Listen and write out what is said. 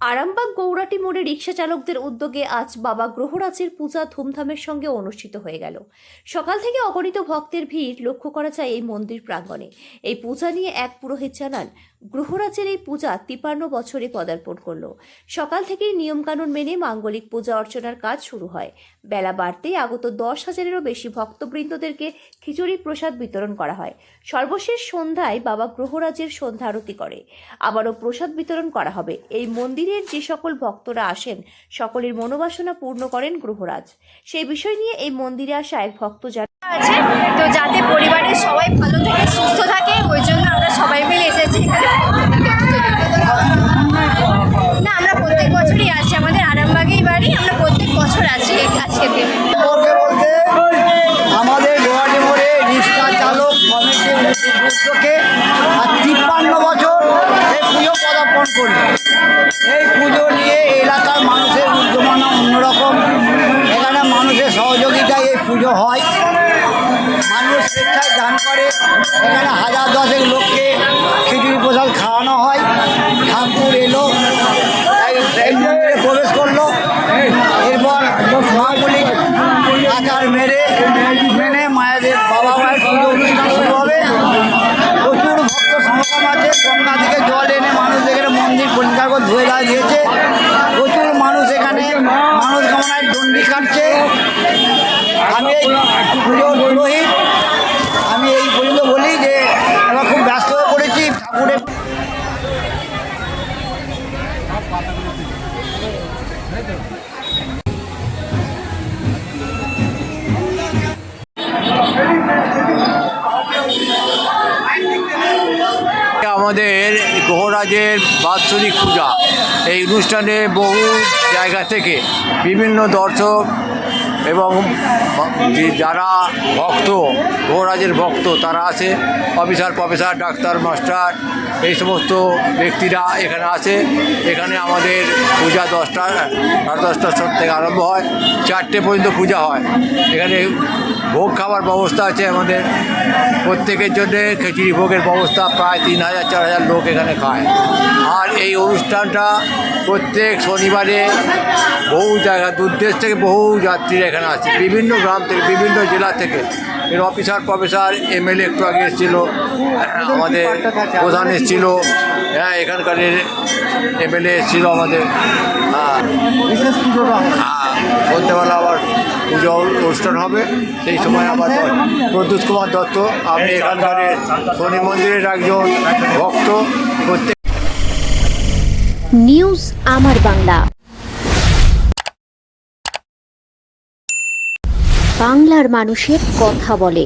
আরামবাগ গৌরাটি মোড়ে রিক্সা চালকদের উদ্যোগে আজ বাবা গ্রহরাজের পূজা ধুমধামের সঙ্গে অনুষ্ঠিত হয়ে গেল। সকাল থেকে অগণিত ভক্তের ভিড় লক্ষ্য করা যায় এই মন্দির প্রাঙ্গণে। এই পূজা নিয়ে এক পুরোহিত জানান গ্রহরাজের এই পূজা তিপান্ন বছরে পদার্পণ করল। সকাল থেকেই নিয়মকানুন মেনে মাঙ্গলিক পূজা অর্চনার কাজ শুরু হয়। বেলা বাড়তেই আগত দশ হাজারেরও বেশি ভক্তবৃন্দদেরকে খিচুড়ি প্রসাদ বিতরণ করা হয়। সর্বশেষ সন্ধ্যায় বাবা গ্রহরাজের সন্ধ্যা আরতি করে। আবারও প্রসাদ বিতরণ করা হবে। এই মন্দিরের যে সকল ভক্তরা আসেন, সকলের মনোবাসনা পূর্ণ করেন গ্রহরাজ। সেই বিষয় নিয়ে এই মন্দিরে আসা এক ভক্ত জানান আছে। তো যাতে পরিবারের সবাই ভালো থাকে সুস্থ থাকে এই পুজো নিয়ে এলাকার মানুষের উদ্যমনা অন্যরকম। এখানে মানুষের সহযোগিতায় এই পুজো হয়। মানুষ স্বেচ্ছায় দান করে। এখানে হাজার দশেক লোককে দিয়েছে। প্রচুর মানুষ এখানে। মানুষ কামনায় দণ্ডি কাটছে। আমি এই পুজোর পুরোহিত, আমি এই পর্যন্ত বলি যে, আমরা খুব ব্যস্ত হয়ে পড়েছি। ঠাকুরের আমাদের গ্রহরাজের বাৎসরিক পূজা। এই অনুষ্ঠানে বহু জায়গা থেকে বিভিন্ন দর্শক এবং যারা ভক্ত গ্রহরাজের ভক্ত, তারা আসে। অফিসার, প্রফেসর, ডাক্তার, মাস্টার, এই সমস্ত ব্যক্তিরা এখানে আসে। এখানে আমাদের পূজা দশটা, সাড়ে দশটার থেকে আরম্ভ হয়। চারটে পর্যন্ত পূজা হয়। এখানে খাবার ব্যবস্থা আছে আমাদের। প্রত্যেকের জন্যে খিচুড়ি ভোগের ব্যবস্থা প্রায় তিন হাজার চার হাজার লোক এখানে খায়। আর এই অনুষ্ঠানটা প্রত্যেক শনিবারে বহু জায়গা দূর দেশ থেকে বহু যাত্রীরা এখানে আছে বিভিন্ন গ্রাম থেকে বিভিন্ন জেলা থেকে। এর অফিসার প্রফেসর এমএলএ একটু আগে এসেছিল আমাদের প্রধান এসেছিল। হ্যাঁ এখানকার এমএলএ এসেছিল আমাদের। হ্যাঁ, সন্ধ্যেবেলা আবার পুজো অনুষ্ঠান হবে। সেই সময় আবার প্রদ্যুৎ কুমার দত্ত, আমি এখানকার শনি মন্দিরের একজন ভক্ত। প্রত্যেক নিউজ আমার বাংলা। বাংলার মানুষের কথা বলে।